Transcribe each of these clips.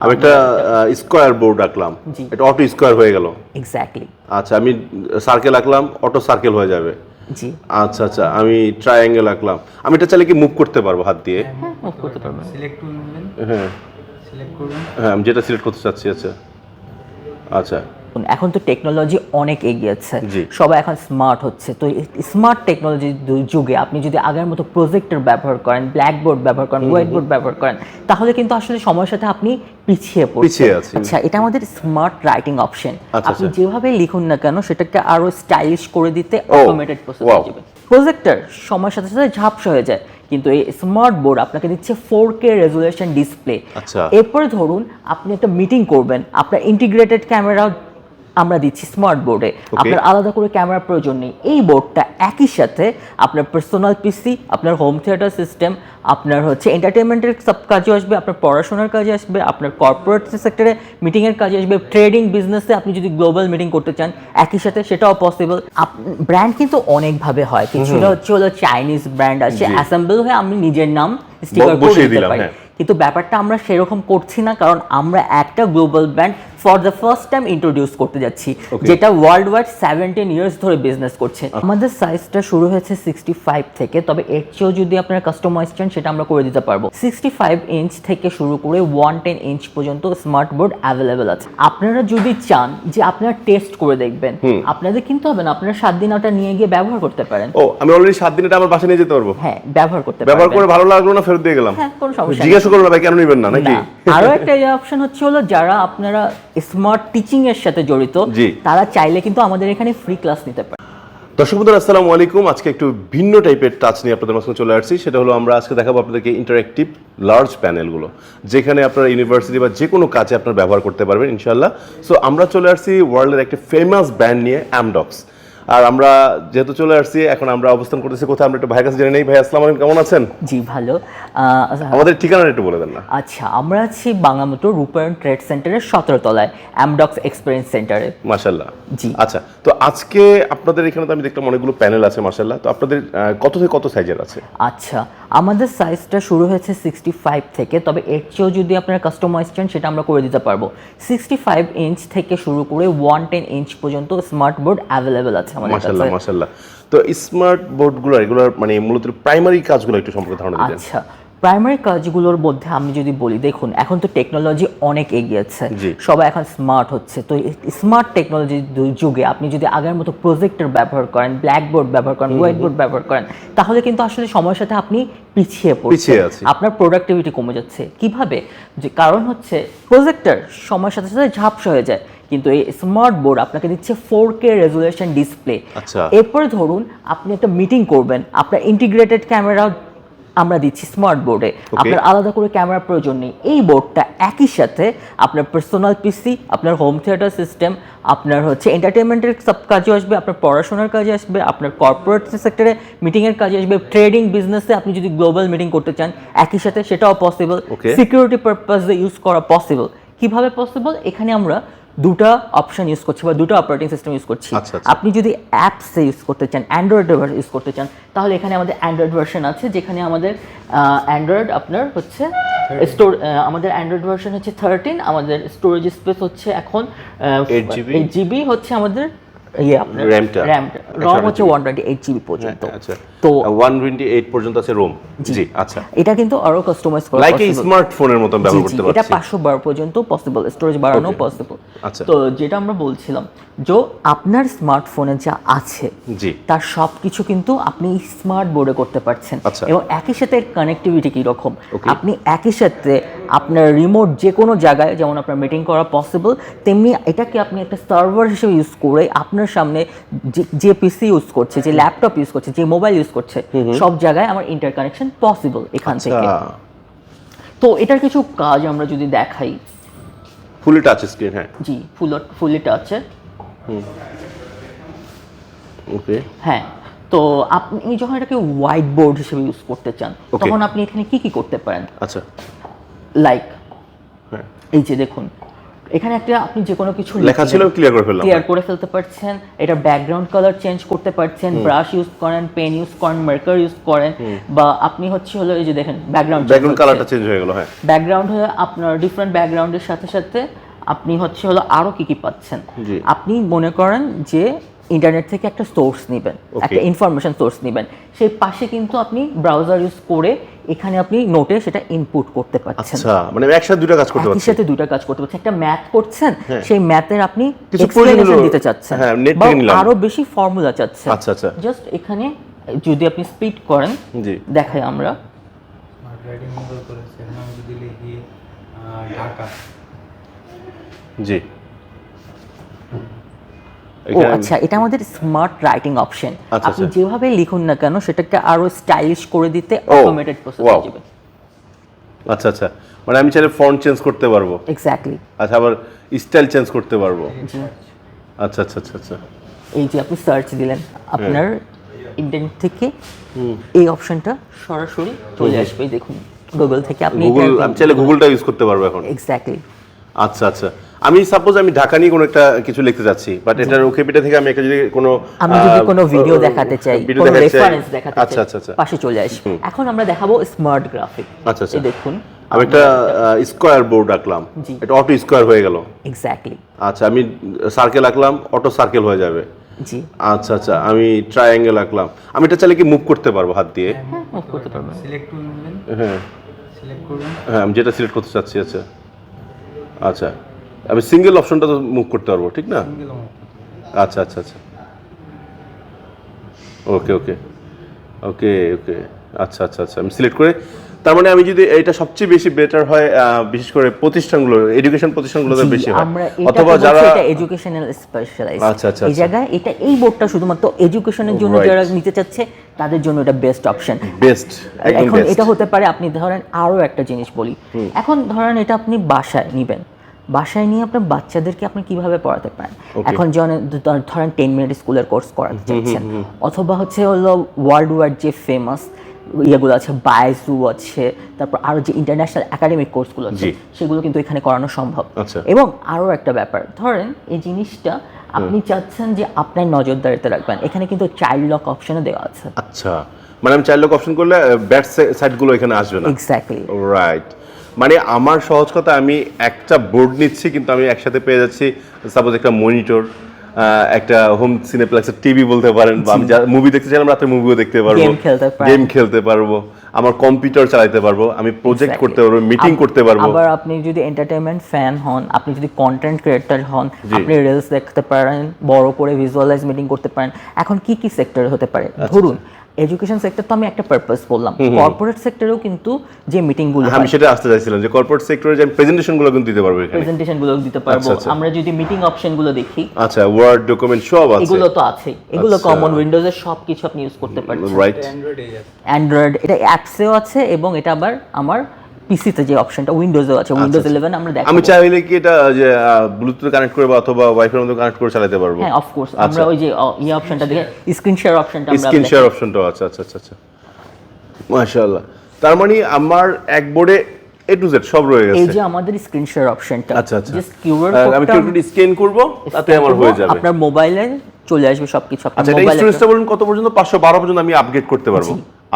আমি একটা square board রাখলাম। এটা অটো স্কোয়ার হয়ে গেল। এক্স্যাক্টলি আচ্ছা আমি সার্কেল আঁকলাম অটো সার্কেল হয়ে যাবে। জি। আচ্ছা আচ্ছা আমি ট্রায়াঙ্গেল আঁকলাম। আমি এটা চাইলে কি মুভ করতে পারব হাত দিয়ে? হ্যাঁ মুভ করতে পারব। সিলেক্ট করবেন হ্যাঁ। সিলেক্ট করবেন হ্যাঁ আমি যেটা সিলেক্ট করতে চাচ্ছি আচ্ছা। আচ্ছা। এখন তো টেকনোলজি অনেক এগিয়েছে। সবাই এখন স্মার্ট হচ্ছে। তো স্মার্ট টেকনোলজির যুগে আপনি যদি আগের মতো প্রজেক্টর ব্যবহার করেন ব্ল্যাকবোর্ড ব্যবহার করেন হোয়াইট বোর্ড ব্যবহার করেন তাহলে কিন্তু আসলে সময়ের সাথে আপনি পিছিয়ে পড়ছেন। আচ্ছা এটা আমাদের স্মার্ট রাইটিং অপশন আপনি। যেভাবে লিখুন না কেন সেটাকে আরও স্টাইলিশ করে দিতে অটোমেটেড প্রসেস হয়ে যাবে প্রজেক্টর সময়ের সাথে সাথে ঝাপসা হয়ে যায়। কিন্তু এই স্মার্ট বোর্ড আপনাকে দিচ্ছে ফোর কে রেজুলেশন ডিসপ্লে। এরপরে ধরুন আপনি একটা মিটিং করবেন। আপনার ইন্টিগ্রেটেড ক্যামেরা আমরা দিচ্ছি স্মার্ট বোর্ডে আপনার আলাদা করে ক্যামেরার প্রয়োজন নেই। এই বোর্ডটা একই সাথে আপনার পার্সোনাল পিসি আপনার হোম থিয়েটার সিস্টেম আপনার হচ্ছে এন্টারটেনমেন্টের সব কাজে আসবে আপনার পড়াশোনার কাজে আসবে আপনার কর্পোরেট সেক্টরে মিটিংয়ের কাজে আসবে ট্রেডিং বিজনেসে আপনি যদি গ্লোবাল মিটিং করতে চান একই সাথে সেটাও পসিবল ব্র্যান্ড কিন্তু অনেকভাবে হয়। কিছুটা হচ্ছে হলো চাইনিজ ব্র্যান্ড আছে অ্যাসেম্বল হয়ে আমি নিজের নাম স্টিকার করে দিতে পারি। হ্যাঁ। কিন্তু ব্যাপারটা আমরা সেরকম করছি না কারণ আমরা একটা global brand for the first time introduce করতে যাচ্ছি যেটা ওয়ার্ল্ড ওয়াইড সেভেন্টিন ইয়ার্স ধরে বিজনেস করছে। আমাদের সাইজটা শুরু হয়েছে সিক্সটি ফাইভ থেকে তবে এর চেয়েও যদি আপনারা কাস্টমাইজ চান সেটা আমরা করে দিতে পারব। সিক্সটি ফাইভ ইঞ্চ থেকে শুরু করে ওয়ান টেন ইঞ্চ পর্যন্ত স্মার্ট বোর্ড অ্যাভেলেবেল আছে। আপনারা যদি চান যে আপনারা টেস্ট করে দেখবেন আপনাদের কিন্তু হবে না আপনারা সাত দিন ওটা নিয়ে গিয়ে ব্যবহার করতে পারেন। ও আমি অলরেডি সাত দিন এটা আমার বাসায় নিয়ে যেতে পারব? হ্যাঁ ব্যবহার করতে ব্যবহার করে ভালো লাগল না ফেরত দিয়ে গেলাম? হ্যাঁ কোনো সমস্যা জিজ্ঞাসা করল না ভাই কেন নিবেন না নাকি? আরও একটা অপশন হচ্ছে হলো যারা আপনারা স্মার্ট টিচিং এর সাথে জড়িত। তারা চাইলে কিন্তু আমাদের এখানে ফ্রি ক্লাস নিতে পারে। দর্শক বন্ধুরা আসসালামু আলাইকুম। আজকে একটু ভিন্ন টাইপের টাচ নিয়ে আপনাদের মাঝখানে চলে আসছি। সেটা হলো আমরা আজকে দেখাবো আপনাদেরকে ইন্টারেক্টিভ লার্জ প্যানেলগুলো যেখানে আপনারা ইউনিভার্সিটি বা যে কোনো কাজে আপনারা ব্যবহার করতে পারবেন ইনশাল্লাহ সো আমরা চলে আসছি ওয়ার্ল্ডের একটা ফেমাস ব্র্যান্ড নিয়ে অ্যামডক্স আর আমরা যেহেতু চলে আসছি এখন আমরা অবস্থান করতেছি কোথায় আমরা একটু ভাইয়ের কাছে জেনে নেই। ভাই আসসালামু আলাইকুম কেমন আছেন? জি ভালো। আহ, আমাদের ঠিকানাটা একটু বলে দেন না। আচ্ছা আমরা আছি বাংলামতো রূপায়ণ ট্রেড সেন্টারের সতেরো তলায় অ্যামডক্স এক্সপিরিয়েন্স সেন্টারে। মাশাল্লাহ জি। আচ্ছা তো আজকে আপনাদের এখানে তো আমি দেখলাম অনেকগুলো প্যানেল আছে মাশাল্লাহ তো আপনাদের কত থেকে কত সাইজের আছে? আচ্ছা আমাদের সাইজটা শুরু হয়েছে সিক্সটি ফাইভ থেকে তবে এর চেয়েও যদি আপনারা কাস্টমাইজ চান সেটা আমরা করে দিতে পারব। সিক্সটি ফাইভ ইঞ্চ থেকে শুরু করে ওয়ান টেন ইঞ্চ পর্যন্ত স্মার্ট বোর্ড অ্যাভেলেবেল আছে আমাদের মাশাল্লাহ কাছে তো স্মার্ট বোর্ডগুলো এগুলোর মানে মূলত প্রাইমারি কাজগুলো একটু সম্পর্কে ধারণা দিতেন। আচ্ছা প্রাইমারি কাজগুলোর মধ্যে আমি যদি বলি দেখুন এখন তো টেকনোলজি অনেক এগিয়েছে সবাই এখন স্মার্ট হচ্ছে। তো স্মার্ট টেকনোলজির যুগে আপনি যদি আগের মতো প্রজেক্টর ব্যবহার করেন ব্ল্যাকবোর্ড ব্যবহার করেন হোয়াইট বোর্ড ব্যবহার করেন তাহলে কিন্তু আসলে সময়ের সাথে আপনি পিছিয়ে পড়ছেন। আপনার প্রোডাক্টিভিটি কমে যাচ্ছে। কীভাবে? যে কারণ হচ্ছে প্রজেক্টর সময়ের সাথে সাথে ঝাপসা হয়ে যায়। কিন্তু এই স্মার্ট বোর্ড আপনাকে দিচ্ছে ফোর কে রেজুলেশন ডিসপ্লে। এরপরে ধরুন আপনি একটা মিটিং করবেন আপনার ইন্টিগ্রেটেড ক্যামেরা আমরা দিচ্ছি স্মার্ট বোর্ডে আপনার আলাদা করে ক্যামেরার প্রয়োজন নেই। এই বোর্ডটা একই সাথে আপনার পার্সোনাল পিসি আপনার হোম থিয়েটার সিস্টেম আপনার হচ্ছে এন্টারটেনমেন্টের সব কাজে আসবে আপনার পড়াশোনার কাজে আসবে আপনার কর্পোরেট সেক্টরে মিটিংয়ের কাজে আসবে ট্রেডিং বিজনেসে আপনি যদি গ্লোবাল মিটিং করতে চান একই সাথে সেটাও পসিবল. সিকিউরিটি পারপাসে ইউজ করা পসিবল কীভাবে পসিবল এখানে আমরা দুটা অপশন ইউজ করছি বা দুটো অপারেটিং সিস্টেম ইউজ করছি। আচ্ছা, আচ্ছা। আপনি যদি অ্যাপসে ইউজ করতে চান অ্যান্ড্রয়েড ইউজ করতে চান তাহলে এখানে আমাদের অ্যান্ড্রয়েড ভার্সন আছে যেখানে আমাদের অ্যান্ড্রয়েড আপনার হচ্ছে স্টোর আমাদের অ্যান্ড্রয়েড ভার্সন হচ্ছে থার্টিন আমাদের স্টোরেজ স্পেস হচ্ছে এখন 8 এইট জিবি হচ্ছে আমাদের ইয়ে আপনার RAM-টা। রম হচ্ছে ওয়ান টোয়েন্টি এইট জিবি পর্যন্ত। আচ্ছা। তো ওয়ান টোয়েন্টি এইট পর্যন্ত আছে রোম জি। আচ্ছা। এটা কিন্তু আরও কাস্টমাইজ করা লাইক স্মার্টফোনের মতন জি, ব্যবহার করতে এটা পারছি। পাঁচশো বার পর্যন্ত পসিবল স্টোরেজ বাড়ানো পসিবল আচ্ছা। তো যেটা আমরা বলছিলাম যে আপনার স্মার্টফোনে যা আছে জি। তার সব কিছু কিন্তু আপনি স্মার্ট বোর্ডে করতে পারছেন। আচ্ছা। এবং একই সাথে কানেক্টিভিটি কি রকম আপনি একই সাথে আপনার রিমোট যে কোনো জায়গায় যেমন আপনার মিটিং করা পসিবল তেমনি এটাকে আপনি একটা সার্ভার হিসেবে ইউজ করে আপনার সামনে যে- যে পিসি ইউজ করছে যে ল্যাপটপ ইউজ করছে যে মোবাইল ইউজ করছে। সব জায়গায় আমার ইন্টার কানেকশন পসিবল এখান থেকে। আচ্ছা তো এটার কিছু কাজ আমরা যদি দেখাই। ফুলি টাচ স্ক্রিন হ্যাঁ। জি ফুল ফুলি টাচে ওকে হ্যাঁ। তো আপনি যখন এটাকে হোয়াইট বোর্ড হিসেবে ইউজ করতে চান তখন আপনি এখানে কি কি করতে পারেন? আচ্ছা। লাইক হ্যাঁ। এই যে দেখুন এখানে একটা আপনি যে কোনো কিছু লেখা ছিল ক্লিয়ার করে ফেললাম। ক্লিয়ার করে ফেলতে পারছেন। এটা ব্যাকগ্রাউন্ড কালার চেঞ্জ করতে পারছেন। ব্রাশ ইউজ করেন পেন ইউজ করেন মার্কার ইউজ করেন। বা আপনি হচ্ছে হলো এই যে দেখেন ব্যাকগ্রাউন্ড ব্যাকগ্রাউন্ড কালারটা চেঞ্জ হয়ে গেল হ্যাঁ। ব্যাকগ্রাউন্ড হয়ে আপনার ডিফারেন্ট ব্যাকগ্রাউন্ডের সাথে সাথে আপনি হচ্ছে হলো আরও কি কি পাচ্ছেন। আপনি মনে করেন যে ইন্টারনেট থেকে একটা সোর্স নেবেন একটা ইনফরমেশন সোর্স নেবেন। সেই পাশে কিন্তু আপনি ব্রাউজার ইউজ করে এখানে আপনি নোটে সেটা ইনপুট করতে পারছেন। আচ্ছা মানে একসাথে দুটো কাজ করতে একই পারছি। সাথে দুইটা কাজ করতে পারছেন। একটা ম্যাথ করছেন সেই ম্যাথের আপনি কিছু explanation দিতে চাচ্ছেন। হ্যাঁ, বা থেকে নিলাম। আরও বেশি ফর্মুলা চাচ্ছেন। আচ্ছা, আচ্ছা। জাস্ট এখানে যদি আপনি স্পিড করেন জি। দেখাই আমরা। স্মার্ট ও আচ্ছা এটা আমাদের স্মার্ট রাইটিং অপশন আপনি। যেভাবে লিখুন না কেন সেটাকে আরও স্টাইলিশ করে দিতে অটোমেটেড প্রসেস হয়ে যাবে আচ্ছা আচ্ছা। মানে আমি চাইলে ফন্ট চেঞ্জ করতে পারব। এক্স্যাক্টলি আচ্ছা আবার স্টাইল চেঞ্জ করতে পারব। আচ্ছা আচ্ছা আচ্ছা আচ্ছা। এই যে আপনি সার্চ দিলেন আপনার ইন্টারনেট থেকে এই অপশনটা সরাসরি চলে আসবে দেখুন। গুগল থেকে আপনি গুগল আমি চাইলে গুগলটা ইউজ করতে পারব এখন। এক্স্যাক্টলি আচ্ছা আচ্ছা। আমি সাপোজ আমি ঢাকা নিয়ে কোনো একটা কিছু লিখতে যাচ্ছি বাট এটার ওকেপিটা থেকে আমি একটা যদি কোনো আমি যদি কোনো ভিডিও দেখাতে চাই কোনো রেফারেন্স দেখাতে আচ্ছা চাই আচ্ছা আচ্ছা। পাশে চলে আসবে এখন আমরা দেখাবো স্মার্ট গ্রাফিক আচ্ছা আচ্ছা। এই দেখুন আমি একটা স্কোয়ার বোর্ড আঁকলাম এটা অটো স্কোয়ার হয়ে গেল। এক্স্যাক্টলি আচ্ছা আমি সার্কেল আঁকলাম অটো সার্কেল হয়ে যাবে। জি। আচ্ছা আচ্ছা আমি ট্রায়াঙ্গেল আঁকলাম। আমি এটা চাইলে কি মুভ করতে পারব হাত দিয়ে? হ্যাঁ মুভ করতে পারবেন। সিলেক্ট টুল নেবেন। হ্যাঁ। সিলেক্ট করবেন। হ্যাঁ আমি যেটা সিলেক্ট করতে চাচ্ছি আচ্ছা। আচ্ছা। আমি সিঙ্গেল অপশনটা তো মুভ করতে পারব ঠিক না? আচ্ছা আচ্ছা আচ্ছা। ওকে ওকে ওকে ওকে আচ্ছা আচ্ছা আচ্ছা। আমি সিলেক্ট করে তার মানে আমি যদি এটা সবচেয়ে বেশি বেটার হয় বিশেষ করে প্রতিষ্ঠানগুলো এডুকেশন প্রতিষ্ঠানগুলোতে বেশি হয়। অথবা যারা এটা এডুকেশনাল স্পেশালাইজ আচ্ছা, আচ্ছা, এই আচ্ছা। জায়গায় এটা এই বোর্ডটা শুধুমাত্র এডুকেশনের জন্য যারা নিতে চাচ্ছে তাদের জন্য এটা বেস্ট অপশন বেস্ট এখন এটা হতে পারে আপনি ধরেন আরও একটা জিনিস বলি। এখন ধরেন এটা আপনি বাসায় নিবেন। বাসায় নিয়ে আপনার বাচ্চাদেরকে আপনি কীভাবে পড়াতে পারেন? এখন জন ধরেন টেন মিনিট স্কুলের কোর্স করাতে চাচ্ছেন। অথবা হচ্ছে হলো ওয়ার্ল্ড ওয়াইড যে ফেমাস ইয়েগুলো আছে বাইজু আছে তারপর আরও যে ইন্টারন্যাশনাল একাডেমিক কোর্সগুলো আছে সেগুলো কিন্তু এখানে করানো সম্ভব। আচ্ছা। এবং আরও একটা ব্যাপার ধরেন এই জিনিসটা আপনি চাচ্ছেন যে আপনার নজরদারিতে রাখবেন এখানে কিন্তু চাইল্ড লক অপশনও দেওয়া আছে। আচ্ছা মানে আমি চাইল্ড লক অপশন করলে ব্যাট সাইডগুলো এখানে আসবে না? এক্স্যাক্টলি রাইট মানে আমার সহজ কথা আমি একটা বোর্ড নিচ্ছি কিন্তু আমি একসাথে পেয়ে যাচ্ছি সাপোজ একটা মনিটর একটা হোম সিনেপ্লেক্সের টিভি বলতে পারেন বা আমি মুভি দেখতে চাইলাম রাতে মুভিও দেখতে পারব। গেম খেলতে পারব। আমার কম্পিউটার চালাতে পারব আমি প্রজেক্ট করতে পারব মিটিং করতে পারব। আবার আপনি যদি এন্টারটেইনমেন্ট ফ্যান হন আপনি যদি কন্টেন্ট ক্রিয়েটর হন। আপনি রিলস দেখতে পারেন বড় করে ভিজুয়ালাইজ মিটিং করতে পারেন এখন কি কি সেক্টর হতে পারে? আচ্ছা, ধরুন এডুকেশন সেক্টর তো আমি একটা পারপাস বললাম। কর্পোরেট সেক্টরেও কিন্তু যে মিটিংগুলো আমি সেটা আসতে চাইছিলাম যে কর্পোরেট সেক্টরে যে প্রেজেন্টেশনগুলো কিন্তু দিতে পারব এখানে। প্রেজেন্টেশনগুলো দিতে পারব। আচ্ছা, আচ্ছা। আমরা যদি মিটিং অপশনগুলো দেখি আচ্ছা ওয়ার্ড ডকুমেন্ট সব আছে। এগুলো তো আছে। এগুলো। কমন উইন্ডোজের সব কিছু আপনি ইউজ করতে পারছেন। রাইট অ্যান্ড্রয়েড এটা অ্যাপসেও আছে এবং এটা আবার আমার পিসিতে যে অপশনটা উইন্ডোজেও আছে উইন্ডোজ ইলেভেন আমরা দেখাবো। আচ্ছা, আমি চাইলে কি এটা যে ব্লুটুথ কানেক্ট করে বা অথবা ওয়াইফাই মধ্যে কানেক্ট করে চালাতে পারব? হ্যাঁ অফকোর্স আমরা ওই যে আহ, ইয়ে অপশনটা দেখে স্ক্রিন শেয়ার অপশনটা আমরা স্ক্রিন শেয়ার অপশনটাও আছে আচ্ছা আচ্ছা আচ্ছা। মাশাআল্লাহ। তার মানে আমার এক বোর্ডে এ টু জেড সব রয়ে গেছে। এই যে আমাদের স্ক্রিন শেয়ার অপশনটা আচ্ছা আচ্ছা। জাস্ট কিউআর আর আমি কিউআরটি স্ক্যান করব তাতে আমার হয়ে যাবে। আপনার মোবাইলে চলে আসবে সবকিছু আপনার মোবাইলে আচ্ছা এটা স্টোরেজটা বলেন কত পর্যন্ত? 512 পর্যন্ত আমি আপগ্রেড করতে পারব।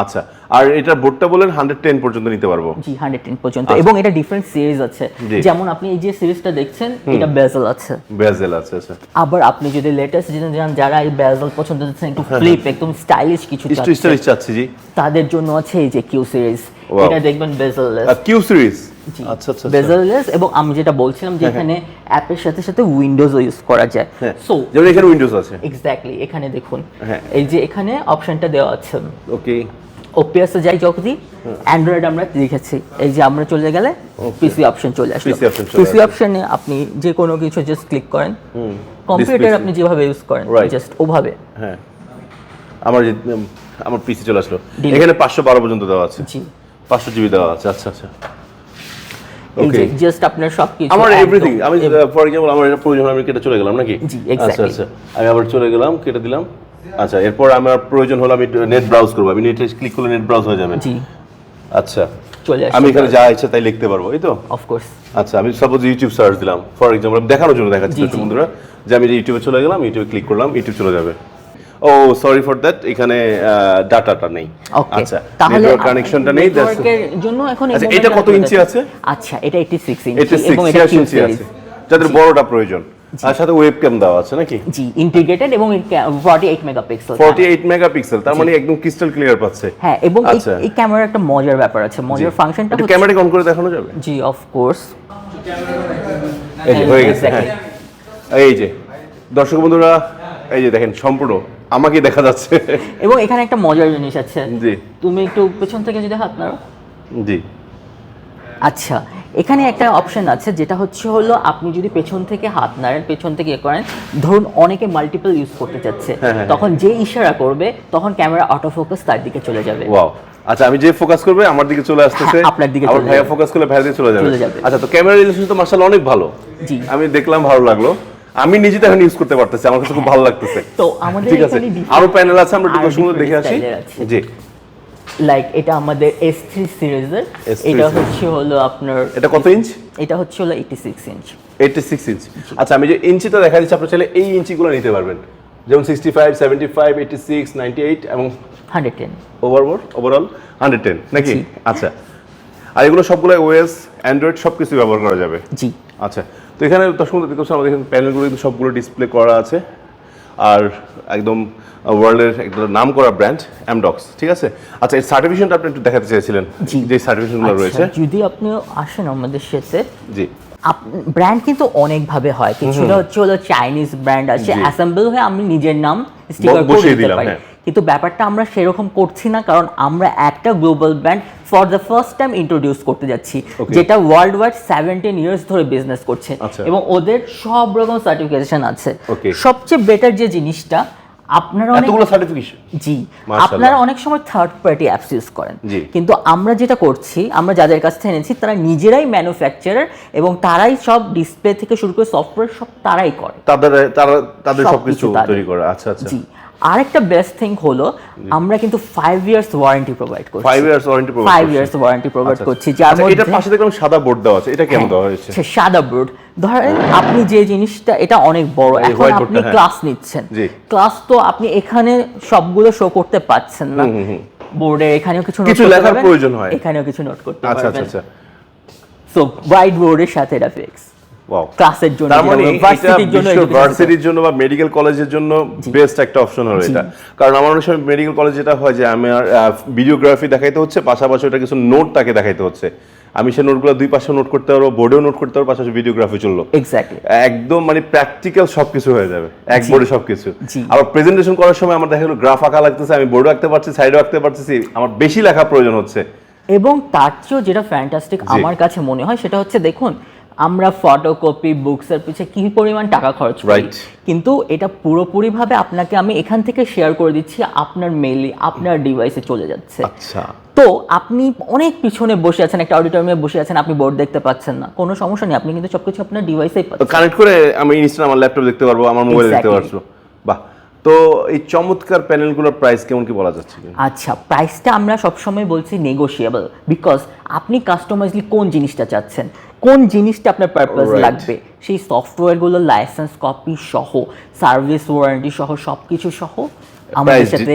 আচ্ছা আর এটা বোর্ডটা বলেন 110 পর্যন্ত নিতে পারব। জি হান্ড্রেড টেন পর্যন্ত। এবং এটা ডিফারেন্ট সিরিজ আছে। আচ্ছা। যেমন আপনি এই যে সিরিজটা দেখছেন এটা বেজেল আছে। বেজেল আছে আচ্ছা। আবার আপনি যদি লেটেস্ট যান যারা এই বেজেল পছন্দ করছেন একটু ফ্লিপ একদম স্টাইলিশ কিছু চাচ্ছেন, স্টাইলিশ চাচ্ছি জি। তাদের জন্য আছে এই যে কিউ সিরিজ এটা দেখবেন বেজেললেস কিউ সিরিজ আচ্ছা আচ্ছা আচ্ছা। বেজেললেস এবং আমি যেটা বলছিলাম যে এখানে অ্যাপের সাথে সাথে উইন্ডোজও ইউজ করা যায়। হ্যাঁ। সো যেমন এখানে উইন্ডোজ আছে। এক্স্যাক্টলি এখানে দেখুন। হ্যাঁ। এই যে এখানে অপশনটা দেওয়া আছে। ওকে ওপিএসে যাই যখনই অ্যান্ড্রয়েড আমরা লিখেছি। এই যে আমরা চলে গেলে পিসি অপশন চলে আসলো। চলে পিসি অপশনে আপনি যে কোনো কিছু জাস্ট ক্লিক করেন। কম্পিউটার আপনি যেভাবে ইউজ করেন জাস্ট ওভাবে। হ্যাঁ। আমার আমার পিসি চলে আসলো. এখানে 512 পর্যন্ত দেওয়া আছে। জি। 500 জিবি দেওয়া আছে। আচ্ছা আচ্ছা। যে জাস্ট আপনার সবকিছু আমার একদম- এভরিথিং আমি ফর এক্সাম্পল আমার এটা প্রয়োজন আমি কেটে চলে গেলাম নাকি? জি, আচ্ছা আচ্ছা। আমি আবার চলে গেলাম কেটে দিলাম। আচ্ছা এরপর আমার প্রয়োজন হলো আমি নেট ব্রাউজ করব। আমি নেটে ক্লিক করলে নেট ব্রাউজ হয়ে যাবে। জি। আচ্ছা। চলে আমি এখানে যা ইচ্ছা তাই লিখতে পারব এই তো? অফকোর্স আচ্ছা আমি সাপোজ ইউটিউব সার্চ দিলাম। ফর এক্সাম্পল দেখানোর জন্য দেখাচ্ছি জি। বন্ধুরা। যে আমি ইউটিউবে চলে গেলাম ইউটিউবে ক্লিক করলাম ইউটিউব চলে যাবে। ও সরি ফর দ্যাট এখানে ডাটাটা নেই। আচ্ছা তাহলে কানেকশনটা নেই জন্য এখন আচ্ছা, এটা কত ইঞ্চি আছে? আচ্ছা এটা 86 ইঞ্চি এবং এটা ইঞ্চি আছে। যাদের বড়টা প্রয়োজন। আর সাথে ওয়েব ক্যাম দেওয়া আছে নাকি? জি ইন্টিগ্রেটেড এবং 48 মেগাপিক্সেল ফর্টি এইট মেগাপিক্সেল তার মানে একদম ক্রিস্টাল ক্লিয়ার পাচ্ছে। হ্যাঁ এবং এই- আচ্ছা। ক্যামেরার একটা মজার ব্যাপার আছে। মজার ফাংশনটা হচ্ছে ক্যামেরা অন করে দেখানো যাবে? জি অফ কোর্স এই যে হয়ে গেছে হ্যাঁ। এই যে দর্শক বন্ধুরা এই যে দেখেন সম্পূর্ণ আমাকেই দেখা যাচ্ছে। এবং এখানে একটা মজার জিনিস আছে। জি। তুমি একটু পেছন থেকে যদি হাত নাড়ো। জি। আচ্ছা এখানে একটা অপশন আছে যেটা হচ্ছে হলো আপনি যদি পেছন থেকে হাত নাড়েন পেছন থেকে ইয়ে করেন ধরুন অনেকে মাল্টিপল ইউজ করতে চাচ্ছে হ্যাঁ, হ্যাঁ, তখন যে ইশারা করবে তখন ক্যামেরা অটো ফোকাস তার দিকে চলে যাবে। ওয়াও আচ্ছা আমি যে ফোকাস করবে আমার দিকে চলে আসতেছে হ্যাঁ, আপনার দিকে চলে ভাইয়া ফোকাস করলে ভাইয়া দিকে চলে যাবে। আচ্ছা তো ক্যামেরা রিলেশন তো মার্শাল অনেক ভালো। জি। আমি দেখলাম ভালো লাগল। আমি নিজে তো এখন ইউজ করতে পারতেছি আমার কাছে খুব ভালো লাগতেছে। তো আমাদের ঠিক আছে। আরও প্যানেল আছে আমরা একটু সুন্দর দেখে আসি। জি। লাইক এটা আমাদের এস থ্রি সিরিজের এটা হচ্ছে হলো আপনার এটা কত ইঞ্চ এটা হচ্ছে হলো eighty six inch eighty six inch আচ্ছা আমি যে ইঞ্চিটা দেখা দিচ্ছি আপনার চাইলে এই ইঞ্চিগুলো নিতে পারবেন। যেমন sixty five seventy five eighty six ninety eight এবং hundred ten overboard overall hundred ten নাকি আচ্ছা। আর এগুলো সবগুলো ওএস অ্যান্ড্রয়েড সব কিছু ব্যবহার করা যাবে? জি। আচ্ছা। তো এখানে দর্শক দেখতে পাচ্ছেন আমাদের এখানে প্যানেলগুলো কিন্তু সবগুলো ডিসপ্লে করা আছে। আর একদম ওয়ার্ল্ডের একটা নাম করা ব্র্যান্ড অ্যামডক্স ঠিক আছে? আচ্ছা এই সার্টিফিকেশনটা আপনি একটু দেখাতে চেয়েছিলেন যে সার্টিফিকেশনগুলো আচ্ছা, রয়েছে। যদি আপনি আসেন আমাদের সাথে জি। ব্র্যান্ড কিন্তু অনেকভাবে হয়। কিছুটা হচ্ছে হলো চাইনিজ ব্র্যান্ড আছে। অ্যাসেম্বল হয়ে আমি নিজের নাম স্টিকার করে বসিয়ে দিতে দিলাম, পারি। হ্যাঁ। কিন্তু ব্যাপারটা আমরা সেরকম করছি না কারণ আমরা একটা global brand for the first time introduce করতে যাচ্ছি যেটা ওয়ার্ল্ড ওয়াইড সেভেন্টিন ইয়ার্স ধরে বিজনেস করছে আচ্ছা। এবং ওদের সব রকম সার্টিফিকেশন আছে। সবচেয়ে বেটার যে জিনিসটা আপনারা অনেক সার্টিফিকেশন জি আপনারা অনেক সময় থার্ড পার্টি অ্যাপস ইউজ করেন। কিন্তু আমরা যেটা করছি আমরা যাদের কাছ থেকে এনেছি তারা নিজেরাই ম্যানুফ্যাকচারার এবং তারাই সব ডিসপ্লে থেকে শুরু করে সফটওয়্যার সব তারাই করে। তাদের তারা তাদের সবকিছু সবকিছু তৈরি করে। আচ্ছা আচ্ছা। জি। আরেকটা বেস্ট থিং হলো আমরা কিন্তু ফাইভ ইয়ার্স ওয়ারেন্টি প্রোভাইড করছি। Five years warranty provide five years warranty provide করছি যার আচ্ছা মধ্যে এটার পাশে দেখলাম সাদা বোর্ড দেওয়া আছে এটা কেমন দেওয়া হয়েছে? সাদা বোর্ড ধরেন আপনি যে জিনিসটা এটা অনেক বড় এখন আপনি হ্যাঁ। ক্লাস নিচ্ছেন। জি। ক্লাস তো আপনি এখানে সবগুলো শো করতে পাচ্ছেন না। বোর্ডে এখানেও কিছু নোট কিছু লেখার প্রয়োজন হয়। এখানেও কিছু নোট করতে আচ্ছা আচ্ছা পারবেন। আচ্ছা। সো হোয়াইট বোর্ডের সাথে এটা ফিক্স ক্লাসের জন্য তার মানে ভার্সিটির জন্য ভার্সিটির বা মেডিকেল কলেজের জন্য বেস্ট একটা অপশন হলো এটা। কারণ আমার অনেক সময় মেডিকেল কলেজ যেটা হয় যে আমার ভিডিওগ্রাফি দেখাইতে হচ্ছে পাশাপাশি ওটা কিছু নোট তাকে দেখাইতে হচ্ছে। আমি সেই নোটগুলো দুই পাশে নোট করতে পারব বোর্ডেও নোট করতে পারব পাশাপাশি ভিডিওগ্রাফি চলল। এক্স্যাক্টলি একদম মানে প্র্যাকটিক্যাল সবকিছু হয়ে যাবে এক বোর্ডে সবকিছু। আবার প্রেজেন্টেশন করার সময় আমার দেখা গেলো গ্রাফ আঁকা লাগতেছে আমি বোর্ডও আঁকতে পারছি সাইডও আঁকতে পারতেছি আমার বেশি লেখা প্রয়োজন হচ্ছে। এবং তার চেয়েও যেটা ফ্যান্টাস্টিক আমার কাছে মনে হয় সেটা হচ্ছে দেখুন আমরা ফটোকপি বুকসের পিছিয়ে কি পরিমাণ টাকা খরচ করি? কিন্তু এটা পুরোপুরিভাবে আপনাকে আমি এখান থেকে শেয়ার করে দিচ্ছি আপনার মেইলে আপনার ডিভাইসে চলে যাচ্ছে। আচ্ছা। তো আপনি অনেক পিছনে বসে আছেন একটা অডিটোরিয়ামে বসে আছেন আপনি বোর্ড দেখতে পাচ্ছেন না। কোনো সমস্যা নেই আপনি কিন্তু সবকিছু আপনার ডিভাইসেই পাচ্ছেন। কানেক্ট করে আমি ইনস্ট্যান্ট আমার ল্যাপটপ দেখতে পারব আমার মোবাইল দেখতে. পারব। বাহ। তো এই চমৎকার প্যানেলগুলোর প্রাইস কেমন কি বলা যাচ্ছে? আচ্ছা প্রাইসটা আমরা সবসময় বলছি নেগোশিয়েবল বিকজ আপনি কাস্টমাইজলি কোন জিনিসটা চাচ্ছেন? কোন জিনিসটা আপনার পারপাস লাগবে? সেই সফটওয়্যারগুলো লাইসেন্স কপি সহ সার্ভিস ওয়ারেন্টি সহ সহ আমাদের সাথে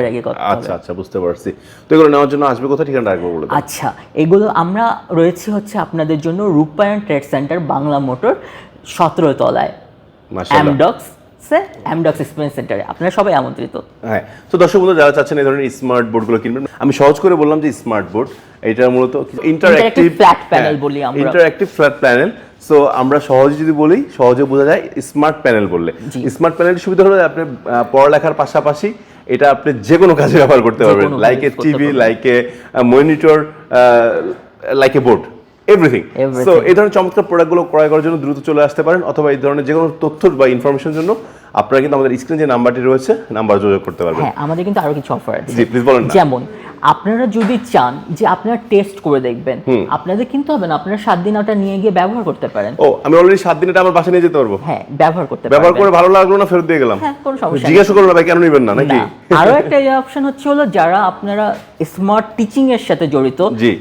এর আগে কথা আচ্ছা আচ্ছা বুঝতে পারছি। তো এগুলো নেওয়ার জন্য আসবে কোথায়? ঠিকানা রাখব বলে আচ্ছা এগুলো আমরা রয়েছে হচ্ছে আপনাদের জন্য রূপায়ণ ট্রেড সেন্টার বাংলা মোটর সতেরো তলায়। অ্যামডক্স অ্যামডক্স এক্সপিরিয়েন্স সেন্টারে আপনারা সবাই আমন্ত্রিত। হ্যাঁ তো দর্শক বন্ধু যারা চাচ্ছেন এই ধরনের স্মার্ট বোর্ডগুলো কিনবেন আমি সহজ করে বললাম যে স্মার্ট বোর্ড এটা মূলত ইন্টারঅ্যাক্টিভ flat panel বলি আমরা। ইন্টারঅ্যাক্টিভ ফ্ল্যাট প্যানেল সো আমরা সহজে যদি বলি সহজে বোঝা যায় স্মার্ট প্যানেল বললে। স্মার্ট প্যানেলের সুবিধা হলো আপনি পড়ালেখার পাশাপাশি এটা আপনি যে কোনো কাজে ব্যবহার করতে পারবেন। Like a TV like a monitor like a board everything. So এই ধরনের চমৎকার প্রোডাক্টগুলো ক্রয় করার জন্য দ্রুত চলে আসতে পারেন অথবা এই ধরনের যে কোনো তথ্য বা ইনফরমেশনের জন্য আপনারা কিন্তু আমাদের স্ক্রিনে যে নাম্বারটি রয়েছে নাম্বার যোগাযোগ করতে পারবেন। হ্যাঁ আমাদের কিন্তু আরও কিছু অফার আছে। জি প্লিজ বলেন যেমন আপনারা যদি চান যে আপনারা টেস্ট করে দেখবেন আপনাদের কিন্তু হবে না আপনারা সাত দিন ওটা নিয়ে গিয়ে ব্যবহার করতে পারেন। ও আমি অলরেডি সাত দিন এটা আমার বাসায় নিয়ে যেতে পারব? হ্যাঁ ব্যবহার করতে ব্যবহার করে ভালো লাগল না ফেরত দিয়ে গেলাম? হ্যাঁ কোনো সমস্যা জিজ্ঞাসা করল না ভাই কেন নিবেন না নাকি? আরও একটা অপশন হচ্ছে হলো যারা আপনারা স্মার্ট টিচিং এর সাথে জড়িত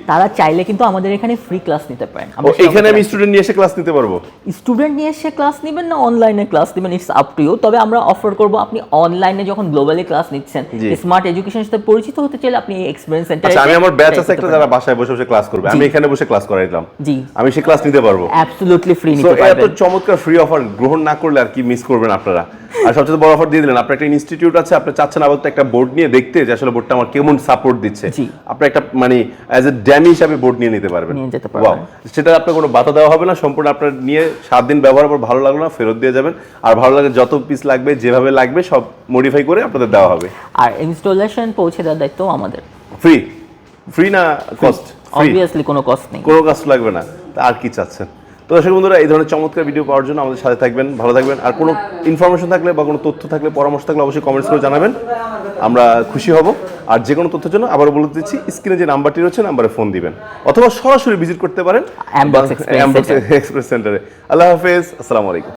তারা চাইলে কিন্তু আমাদের এখানে ফ্রি ক্লাস নিতে পারেন। এখানে আমি স্টুডেন্ট নিয়ে এসে ক্লাস নিতে পারব? স্টুডেন্ট নিয়ে এসে ক্লাস নেবেন না অনলাইনে ক্লাস নেবেন ইটস আপ টু ইউ তবে আমরা অফার করব আপনি অনলাইনে যখন গ্লোবালি ক্লাস নিচ্ছেন স্মার্ট এডুকেশন সাথে পরিচিত হতে চাইলে আপনি এক্সপেরিয়েন্স সেন্টারে আচ্ছা আমি আমার ব্যাচ আছে একটা যারা বাসায় বসে বসে ক্লাস করবে আমি এখানে বসে ক্লাস করাইলাম জি। আমি সে ক্লাস নিতে পারব। অ্যাবসলিউটলি ফ্রি নিতে এত চমৎকার ফ্রি অফার গ্রহণ না করলে আর কি মিস করবেন আপনারা। আর সবচেয়ে বড় অফার দিয়ে দিলেন আপনার একটা ইনস্টিটিউট আছে আপনি চাচ্ছেন আপাতত একটা বোর্ড নিয়ে দেখতে যে আসলে বোর্ডটা আমার কেমন সাপোর্ট দিচ্ছে। আপনি একটা মানে অ্যাজ এ ড্যামি হিসাবে বোর্ড নিয়ে নিতে পারবেন। পারবেন। সেটা আপনার কোনো বাধা দেওয়া হবে না সম্পূর্ণ আপনার নিয়ে সাত দিন ব্যবহার পর ভালো লাগল না ফেরত দিয়ে যাবেন। আর ভালো লাগে যত পিস লাগবে যেভাবে লাগবে সব মডিফাই করে আপনাদের দেওয়া হবে। আর ইনস্টলেশন পৌঁছে দেওয়ার দায়িত্ব আমাদের। ফ্রি ফ্রি না কস্ট অবভিয়াসলি কোনো কস্ট নেই। কোনো কাজ লাগবে না। আর কি চাচ্ছেন? তো দর্শক বন্ধুরা এই ধরনের চমৎকার ভিডিও পাওয়ার জন্য আমাদের সাথে থাকবেন ভালো থাকবেন। আর কোনো ইনফরমেশন থাকলে বা কোনো তথ্য থাকলে পরামর্শ থাকলে অবশ্যই কমেন্টস করে জানাবেন। আমরা খুশি হব। আর যে কোনো তথ্যের জন্য আবার বলে দিচ্ছি স্ক্রিনে যে নাম্বারটি রয়েছে নাম্বারে ফোন দিবেন। অথবা সরাসরি ভিজিট করতে পারেন। এক্সপ্রেস সেন্টারে আল্লাহ হাফেজ আসসালামু আলাইকুম।